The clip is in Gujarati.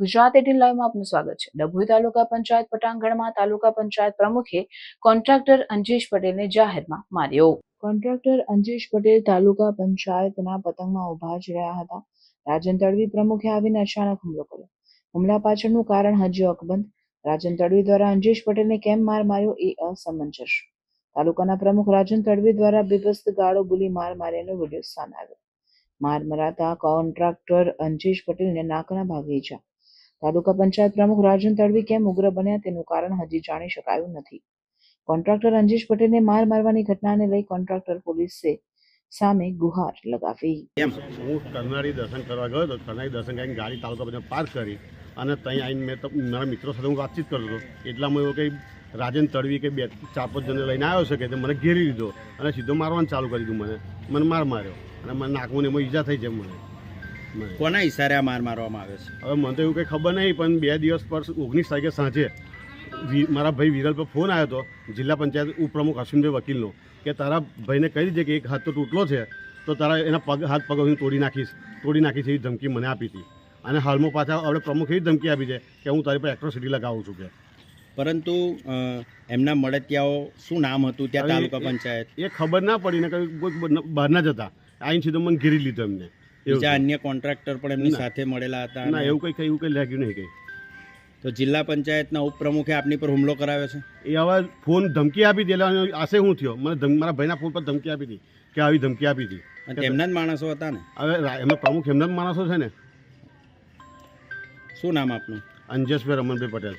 ગુજરાત એટીન લાઈવમાં આપનું સ્વાગત છે. ડભોઈ તાલુકા પંચાયત પટાંગણમાં તાલુકા પંચાયત પ્રમુખે કોન્ટ્રાક્ટર અંજેશ પટેલને જાહેરમાં માર્યો. કોન્ટ્રાક્ટર અંજેશ પટેલ તાલુકા પંચાયતના પતંગમાં ઊભા જ રહ્યા હતા. રાજન તડવી પ્રમુખે આવીને અચાનક હુમલો કર્યો. હુમલા પાછળનું કારણ હજી અકબંધ. રાજન તડવી દ્વારા અંજેશ પટેલને કેમ માર માર્યો એ અસમંજસ. તાલુકાના પ્રમુખ રાજન તડવી દ્વારા બીભત્સ ગાળો બોલી માર માર્યાનો વીડિયો સામે આવ્યો. માર મરાતા કોન્ટ્રાક્ટર અંજેશ પટેલને નાકના ભાગે ઈજા તાલુકા પંચાયત પ્રમુખ રાજન તડવી કેમ ઉગ્ર બન્યા તેનું કારણ હજી જાણી શકાયું નથી. કોન્ટ્રાક્ટર અંજેશ પટેલને માર મારવાની ઘટનાને લઈ કોન્ટ્રાક્ટર પોલીસે સામે ગુહાર લગાવી. હું કરનારી દર્શન કરવા ગયો હતો. કરનાળી દર્શન કરીને ગાડી તાલુકા પંચાયત પાર્ક કરી અને ત્યાં આવીને મેં તો મારા મિત્રો સાથે હું વાતચીત કરતો હતો. એટલામાં એવો કંઈ રાજન તડવી કે બે ચાર પાંચ જણને લઈને આવ્યો છે કે તે મને ઘેરી લીધો અને સીધો મારવાનું ચાલુ કરી દીધું મને. મને માર માર્યો અને મને નાકમાં ને એમાં ઈજા થઈ છે મને મને. કોના ઈશારે આ માર મારવામાં આવે છે? હવે મને તો એવું કંઈ ખબર નહીં પણ બે દિવસ પર ઓગણીસ તારીખે સાંજે મારા ભાઈ વિરલ પર ફોન આવ્યો હતો જિલ્લા પંચાયત ઉપપ્રમુખ અશ્વિનભાઈ વકીલનો કે તારા ભાઈને કહી દીધે કે એક હાથ તો તૂટલો છે તો તારા એના પગ હાથ પગ હું તોડી નાખીશ તોડી નાખીશ એવી ધમકી મને આપી હતી. અને હાલમાં પાછા આપણે પ્રમુખ એવી ધમકી આપી છે કે હું તારી પર એટ્રોસિટી લગાવું છું કે. પરંતુ એમના મળતિયાઓ શું નામ હતું ત્યાં તાલુકા પંચાયત? એ ખબર ના પડી ને કંઈ બહારના જ હતા આઈન સીધો મને ઘેરી લીધો એમને. બીજા અન્ય કોન્ટ્રાક્ટર પણ એમની સાથે મળેલા હતા ના એવું કંઈ કંઈ એવું કંઈ લાગ્યું નહીં કંઈ. તો જિલ્લા પંચાયતના ઉપપ્રમુખે આપની પર હુમલો કરાવ્યો છે? એ હવે ફોન ધમકી આપી હતી એટલે આશે હું થયો. મને મારા ભાઈના ફોન પર ધમકી આપી હતી કે આવી ધમકી આપી હતી અને તેમના જ માણસો હતા ને? હવે એમના પ્રમુખ એમના જ માણસો છે ને? શું નામ આપનું? અંજેશભાઈ રમણભાઈ પટેલ.